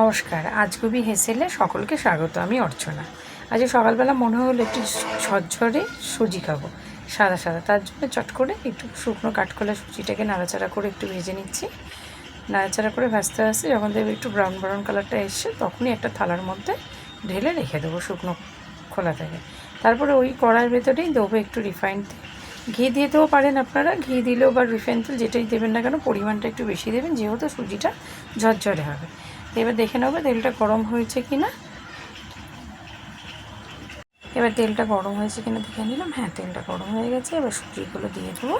নমস্কার, আজ কবি হেসেলে সকলকে স্বাগত, আমি অর্চনা। আজকে সকালবেলা মনে হলো একটু ঝরঝরে সুজি খাব, সাদা সাদা। তার জন্য চট করে একটু শুকনো কাঠকলা সুজিটাকে নাড়াচাড়া করে একটু ভেজে নিচ্ছি। নাড়াচাড়া করে ভাজতে ভাজতে যখন দেখবে একটু ব্রাউন ব্রাউন কালারটা এসছে, তখনই একটা থালার মধ্যে ঢেলে রেখে দেবো শুকনো খোলা থেকে তারপরে ওই কড়ার ভেতরেই দেবো একটু রিফাইন্ড ঘি দিতেও পারেন আপনারা, ঘি দিলেও বা রিফাইন তেল যেটাই দেবেন না কেন, পরিমাণটা একটু বেশি দেবেন, যেহেতু সুজিটা ঝরঝরে হবে। এবার দেখে নেব তেলটা গরম হয়েছে কি না এবার তেলটা গরম হয়েছে কিনা দেখে নিলাম। হ্যাঁ তেলটা গরম হয়ে গেছে। এবার সুজিগুলো দিয়ে দেবো।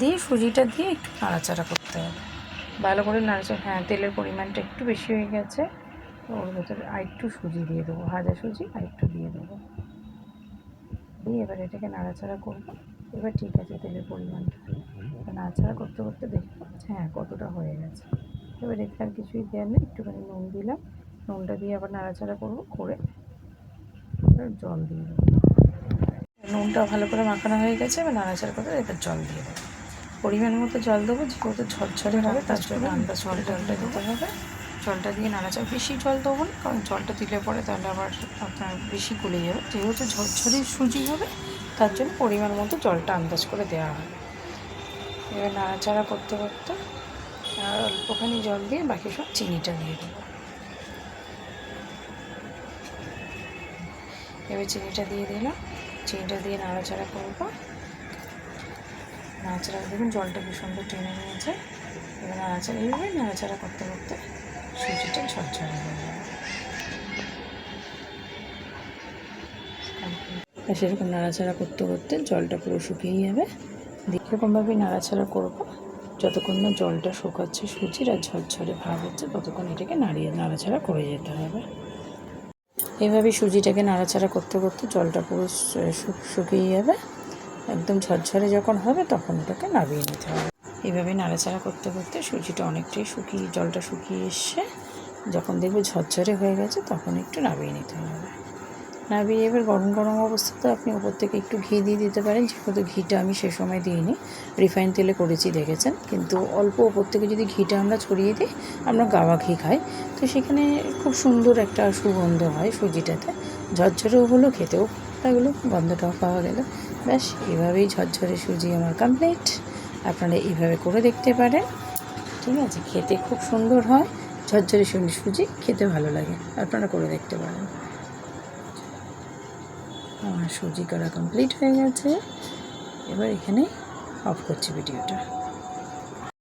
দিয়ে সুজিটা দিয়ে একটু নাড়াচাড়া করতে হবে। ভালো করে নাড়াচাড়া হ্যাঁ তেলের পরিমাণটা একটু বেশি হয়ে গেছে। ওর ভেতরে আর একটু সুজি দিয়ে দেবো। ভাজা সুজি আর একটু দিয়ে দেবো। দিয়ে এবার এটাকে নাড়াচাড়া করব। এবার ঠিক আছে, তেলের পরিমাণটা। নাড়াচাড়া করতে করতে দেখব হ্যাঁ কতটা হয়ে গেছে। এবার এতে আর কিছুই দেওয়ার নেই একটুখানি নুন দিলাম। নুনটা দিয়ে আবার নাড়াচাড়া করব করে এবার জল দিয়ে দেবো। নুনটা ভালো করে মাখানো হয়ে গেছে এবার নাড়াচাড়া করে এবার জল দিয়ে দেবো। পরিমাণ মতো জল দেবো যেহেতু ঝরঝরে হবে তার জন্য আন্দাজ করে জলটা দিতে হবে। জলটা দিয়ে নাড়াচাড়া বেশি জল দেবো না কারণ জলটা দিলে পরে তাহলে আবার আপনার বেশি গলে যাবে। যেহেতু ঝরঝরে সুজি হবে তার জন্য পরিমাণ মতো জলটা আন্দাজ করে দেওয়া হবে। এবার নাড়াচাড়া করতে করতে আর অল্পখানি জল দিয়ে বাকি সব চিনিটা দিয়ে দেবো এবার চিনিটা দিয়ে দিলাম চিনিটা দিয়ে নাড়াচাড়া করব। নাড়াচাড়া দেখুন জলটা কি সুন্দর টেনে নিয়েছে। এবার নাড়াচাড়া এইভাবে নাড়াচাড়া করতে করতে সুজিটা ঝরঝরে হয়ে যাবে। সেরকম নাড়াচাড়া করতে করতে জলটা পুরো শুকিয়ে যাবে। এরকমভাবেই নাড়াচাড়া করব। যতক্ষণ না জলটা শুকাচ্ছে সুজির আর ঝরঝরে ভাব হচ্ছে, ততক্ষণ এটাকে নাড়িয়ে, নাড়াচাড়া করে যেতে হবে। এইভাবে সুজিটাকে নাড়াচাড়া করতে করতে জলটা পুরো শুকিয়ে যাবে। একদম ঝরঝরে যখন হবে, তখন ওটাকে নামিয়ে নিতে হবে। এভাবে নাড়াচাড়া করতে করতে সুজিটা অনেকটাই শুকিয়ে, জলটা শুকিয়ে এসছে। যখন দেখবে ঝরঝরে হয়ে গেছে, তখন একটু নামিয়ে নিতে হবে। নামিয়ে এবার গরম গরম অবস্থাতে আপনি ওপর থেকে একটু ঘি দিয়ে দিতে পারেন, যেহেতু ঘিটা আমি সে সময় দিইনি। রিফাইন তেলে করেছি, দেখেছেন? কিন্তু অল্প ওপর থেকে যদি ঘিটা আমরা ছড়িয়ে দিই, আমরা গাওয়া ঘি খাই। তো সেখানে খুব সুন্দর একটা সুগন্ধ হয় সুজিটাতে। ঝরঝরেও হলো, খেতেও লাগল, গন্ধটাও পাওয়া গেল। ব্যাস, এভাবেই ঝরঝরে সুজি আমার কমপ্লিট আপনারা এইভাবে করে দেখতে পারেন। ঠিক আছে, খেতে খুব সুন্দর হয়। ঝরঝরে সুজি খেতে ভালো লাগে। আপনারা করে দেখতে পারেন। আমার সবজি করা কমপ্লিট হয়ে গেছে। এবার এখানে অফ করছি ভিডিওটা।